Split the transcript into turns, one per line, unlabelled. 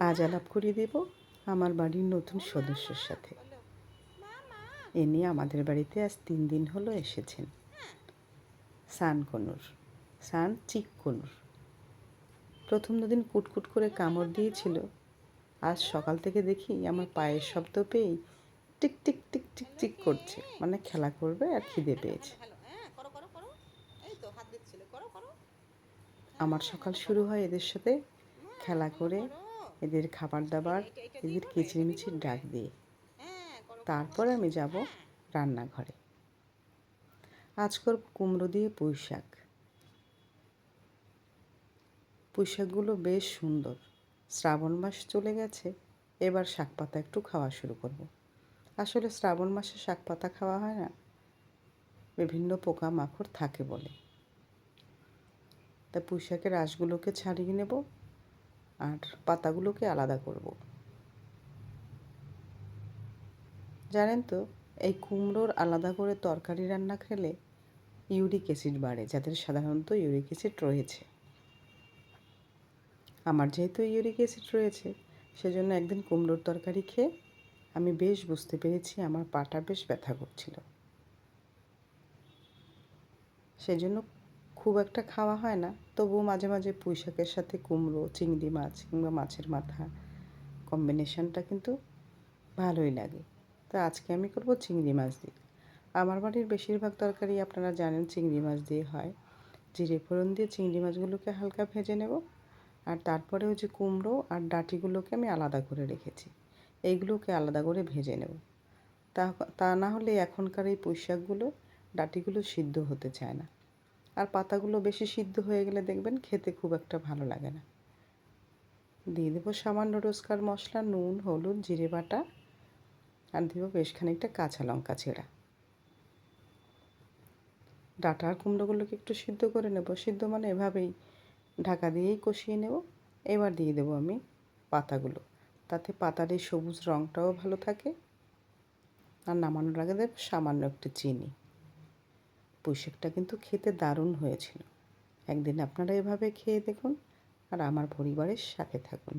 আজ আলাপ করিয়ে দেব আমার বাড়ির নতুন সদস্যর সাথে। এ নিয়ে আমাদের বাড়িতে আজ তিন দিন হলো এসেছেন। Sun conure, sun cheek conure. প্রথম দুদিন কুটকুট করে কামড় দিয়েছিল। আজ সকাল থেকে দেখি আমার পায়ের শব্দ পেয়েই টিক টিক টিক টিক টিক করছে। মানে খেলা করবে আর খিদে পেয়েছে। আমার সকাল শুরু হয় এদের সাথে খেলা করে এদের খাবার দাবার এদের কিচিরমিচির ডাক দিয়ে।
হ্যাঁ
তারপর আমি যাব রান্নাঘরে। আজ করব কুমড়ো দিয়ে পুঁই শাক। পুঁই শাকগুলো বেশ সুন্দর। শ্রাবণ মাস চলে গেছে এবার শাক পাতা একটু খাওয়া শুরু করব। আসলে শ্রাবণ মাসে শাক পাতা খাওয়া হয় না বিভিন্ন পোকামাকড় থাকে বলে। তা পুঁই শাকের আঁশগুলোকে ছাড়িয়ে নেব। আর পাতাগুলোকে আলাদা করব। জানেন তো, এই কুমড়োর আলাদা করে তরকারি রান্না খেলে ইউরিক অ্যাসিড বাড়ে, যাদের সাধারণত ইউরিক অ্যাসিড রয়েছে। আমার যেহেতু ইউরিক অ্যাসিড রয়েছে, সেজন্য একদিন কুমড়োর তরকারি খেয়ে আমি বেশ বুঝতে পেরেছি আমার পাটা বেশ ব্যথা করছিল। সেজন্য খুব একটা খাওয়া হয় না। তবুও মাঝে মাঝে পুঁই শাকের সাথে কুমড়ো, চিংড়ি মাছ কিংবা মাছের মাথা কম্বিনেশনটা কিন্তু ভালোই লাগে। তো আজকে আমি করব চিংড়ি মাছ দিয়ে। আমার বাড়ির বেশিরভাগ তরকারি আপনারা জানেন চিংড়ি মাছ দিয়ে হয়। জিরে ফোড়ন দিয়ে চিংড়ি মাছগুলোকে হালকা ভেজে নেব। আর তারপরে ওই যে কুমড়ো আর ডাঁটিগুলোকে আমি আলাদা করে রেখেছি। এইগুলোকে আলাদা করে ভেজে নেব। তা তা না হলে এখনকার এই পুঁই শাকগুলো ডাঁটিগুলো সিদ্ধ হতে চায় না। আর পাতাগুলো বেশি সিদ্ধ হয়ে গেলে দেখবেন খেতে খুব একটা ভালো লাগে না। দিয়ে দেবো সামান্য রোজকার মশলা, নুন, হলুদ, জিরে বাটা, আর দেবো বেশ খানিকটা কাঁচা লঙ্কা ছেঁড়া। ডাটা আর কুমড়োগুলোকে একটু সিদ্ধ করে নেব। সিদ্ধ মানে এভাবেই ঢাকা দিয়েই কষিয়ে নেব। এবার দিয়ে দেবো আমি পাতাগুলো। তাতে পাতার এই সবুজ রঙটাও ভালো থাকে। আর নামানোর আগে দেব সামান্য একটু চিনি। পুঁইশাকটা কিন্তু খেতে দারুণ হয়েছিল। একদিন আপনারা এভাবে খেয়ে দেখুন আর আমার পরিবারের সাথে থাকুন।